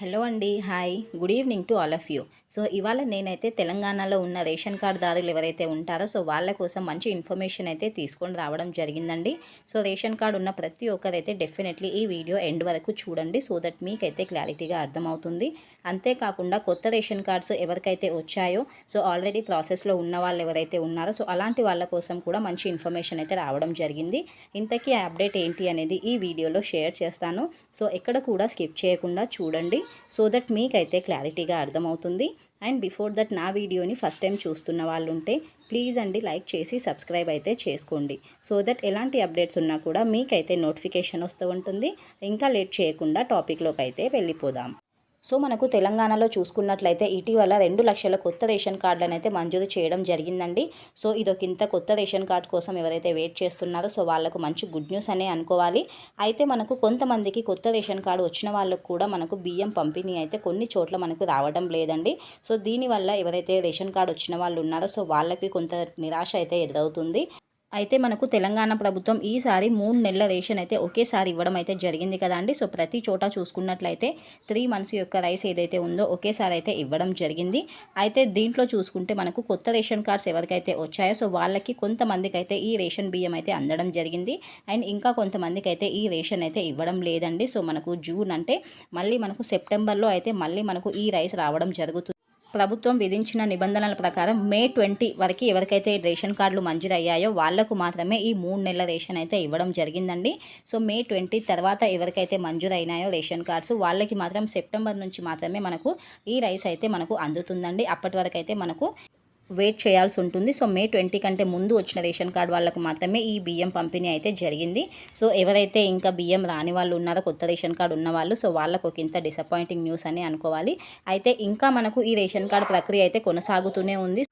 Hello అండి hi. Good evening to all of you. So ఇవాళ నేనైతే తెలంగాణలో ఉన్న రేషన్ కార్డుదారులు ఎవరైతే ఉంటారో సో వాళ్ళ కోసం మంచి ఇన్ఫర్మేషన్ అయితే తీసుకొని రావడం జరిగిందండి. సో రేషన్ కార్డు ఉన్న ప్రతి ఒక్కరైతే డెఫినెట్లీ ఈ వీడియో ఎండ్ వరకు చూడండి సో దట్ మీకైతే క్లారిటీగా అర్థమవుతుంది. అంతేకాకుండా కొత్త రేషన్ కార్డ్స్ ఎవరికైతే వచ్చాయో సో ఆల్రెడీ ప్రాసెస్లో ఉన్న వాళ్ళు ఎవరైతే ఉన్నారో సో అలాంటి వాళ్ళ కోసం కూడా మంచి ఇన్ఫర్మేషన్ అయితే రావడం జరిగింది. ఇంతకీ అప్డేట్ ఏంటి అనేది ఈ వీడియోలో షేర్ చేస్తాను. సో ఎక్కడ కూడా స్కిప్ చేయకుండా చూడండి. సో దట్ మీకైతే క్లారిటీగా అర్థమవుతుంది. అండ్ బిఫోర్ దట్ నా వీడియోని ఫస్ట్ టైం చూస్తున్న వాళ్ళు ఉంటే ప్లీజ్ అండి లైక్ చేసి సబ్స్క్రైబ్ అయితే చేసుకోండి. సో దట్ ఎలాంటి అప్డేట్స్ ఉన్నా కూడా మీకైతే నోటిఫికేషన్ వస్తూ ఉంటుంది. ఇంకా లేట్ చేయకుండా టాపిక్లోకి అయితే వెళ్ళిపోదాం. సో మనకు తెలంగాణలో చూసుకున్నట్లయితే ఇటీవల రెండు లక్షల కొత్త రేషన్ కార్డులను అయితే మంజూరు చేయడం జరిగిందండి. సో ఇదొక ఇంత కొత్త రేషన్ కార్డు కోసం ఎవరైతే వెయిట్ చేస్తున్నారో సో వాళ్ళకు మంచి గుడ్ న్యూస్ అనే అనుకోవాలి. అయితే మనకు కొంతమందికి కొత్త రేషన్ కార్డు వచ్చిన వాళ్ళకు కూడా మనకు బియ్యం పంపిణీ అయితే కొన్ని చోట్ల మనకు రావడం లేదండి. సో దీనివల్ల ఎవరైతే రేషన్ కార్డు వచ్చిన వాళ్ళు ఉన్నారో సో వాళ్ళకి కొంత నిరాశ అయితే ఎదురవుతుంది. అయితే మనకు తెలంగాణ ప్రభుత్వం ఈసారి మూడు నెలల రేషన్ అయితే ఒకేసారి ఇవ్వడం అయితే జరిగింది కదా అండి. సో ప్రతి చోట చూసుకున్నట్లయితే త్రీ మంత్స్ యొక్క రైస్ ఏదైతే ఉందో ఒకేసారి అయితే ఇవ్వడం జరిగింది. అయితే దీంట్లో చూసుకుంటే మనకు కొత్త రేషన్ కార్డ్స్ ఎవరికైతే వచ్చాయో సో వాళ్ళకి కొంతమందికి అయితే ఈ రేషన్ బియ్యం అయితే అందడం జరిగింది. అండ్ ఇంకా కొంతమందికి అయితే ఈ రేషన్ అయితే ఇవ్వడం లేదండి. సో మనకు జూన్ అంటే మళ్ళీ మనకు సెప్టెంబర్లో అయితే మళ్ళీ మనకు ఈ రైస్ రావడం జరుగుతుంది ప్రభుత్వం విధించిన నిబంధనల ప్రకారం మే ట్వంటీ వరకు ఎవరికైతే రేషన్ కార్డులు మంజూరయ్యాయో వాళ్ళకు మాత్రమే ఈ మూడు నెలల రేషన్ అయితే ఇవ్వడం జరిగిందండి. సో మే ట్వంటీ తర్వాత ఎవరికైతే మంజూరైనాయో రేషన్ కార్డ్స్ వాళ్ళకి మాత్రం సెప్టెంబర్ నుంచి మాత్రమే మనకు ఈ రైస్ అయితే మనకు అందుతుందండి. అప్పటి వరకు అయితే మనకు వెయిట్ చేయాల్సి ఉంటుంది. సో మే ట్వంటీ కంటే ముందు వచ్చిన రేషన్ కార్డు వాళ్ళకు మాత్రమే ఈ బియ్యం పంపిణీ అయితే జరిగింది. సో ఎవరైతే ఇంకా బియ్యం రాని వాళ్ళు ఉన్నారో కొత్త రేషన్ కార్డు ఉన్న వాళ్ళు సో వాళ్ళకు ఒక ఇంత డిసప్పాయింటింగ్ న్యూస్ అని అనుకోవాలి. అయితే ఇంకా మనకు ఈ రేషన్ కార్డు ప్రక్రియ అయితే కొనసాగుతూనే ఉంది.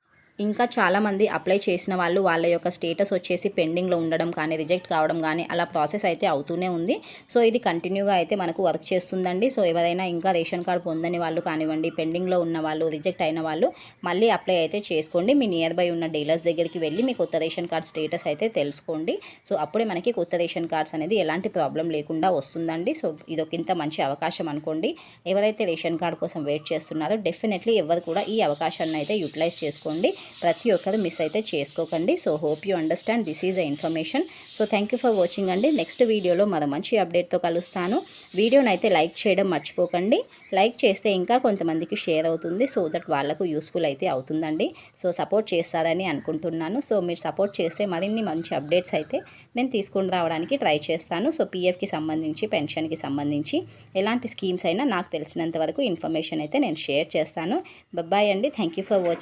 ఇంకా చాలామంది అప్లై చేసిన వాళ్ళు వాళ్ళ యొక్క స్టేటస్ వచ్చేసి పెండింగ్లో ఉండడం కానీ రిజెక్ట్ కావడం కానీ అలా ప్రాసెస్ అయితే అవుతూనే ఉంది. సో ఇది కంటిన్యూగా అయితే మనకు వర్క్ చేస్తుందండి. సో ఎవరైనా ఇంకా రేషన్ కార్డు పొందని వాళ్ళు కానివ్వండి పెండింగ్లో ఉన్న వాళ్ళు రిజెక్ట్ అయిన వాళ్ళు మళ్ళీ అప్లై అయితే చేసుకోండి. మీ నియర్ బై ఉన్న డీలర్స్ దగ్గరికి వెళ్ళి మీ కొత్త రేషన్ కార్డ్ స్టేటస్ అయితే తెలుసుకోండి. సో అప్పుడే మనకి కొత్త రేషన్ కార్డ్స్ అనేది ఎలాంటి ప్రాబ్లం లేకుండా వస్తుందండి. సో ఇదొకింత మంచి అవకాశం అనుకోండి. ఎవరైతే రేషన్ కార్డు కోసం వెయిట్ చేస్తున్నారో డెఫినెట్లీ ఎవరు కూడా ఈ అవకాశాన్ని అయితే యూటిలైజ్ చేసుకోండి. ప్రతి ఒక్కరు మిస్ అయితే చేసుకోకండి. So hope you understand this is a information so thank you for watching అండి. నెక్స్ట్ వీడియోలో మరో మంచి అప్డేట్తో కలుస్తాను. వీడియోని అయితే లైక్ చేయడం మర్చిపోకండి. లైక్ చేస్తే ఇంకా కొంతమందికి షేర్ అవుతుంది. సో దట్ వాళ్ళకు యూస్ఫుల్ అయితే అవుతుందండి. సో సపోర్ట్ చేస్తారని అనుకుంటున్నాను. సో మీరు సపోర్ట్ చేస్తే మరిన్ని మంచి అప్డేట్స్ అయితే నేను తీసుకుని రావడానికి ట్రై చేస్తాను. సో పీఎఫ్కి సంబంధించి పెన్షన్కి సంబంధించి ఎలాంటి స్కీమ్స్ అయినా నాకు తెలిసినంత వరకు ఇన్ఫర్మేషన్ అయితే నేను షేర్ చేస్తాను. బాయ్ అండి. Thank you for watching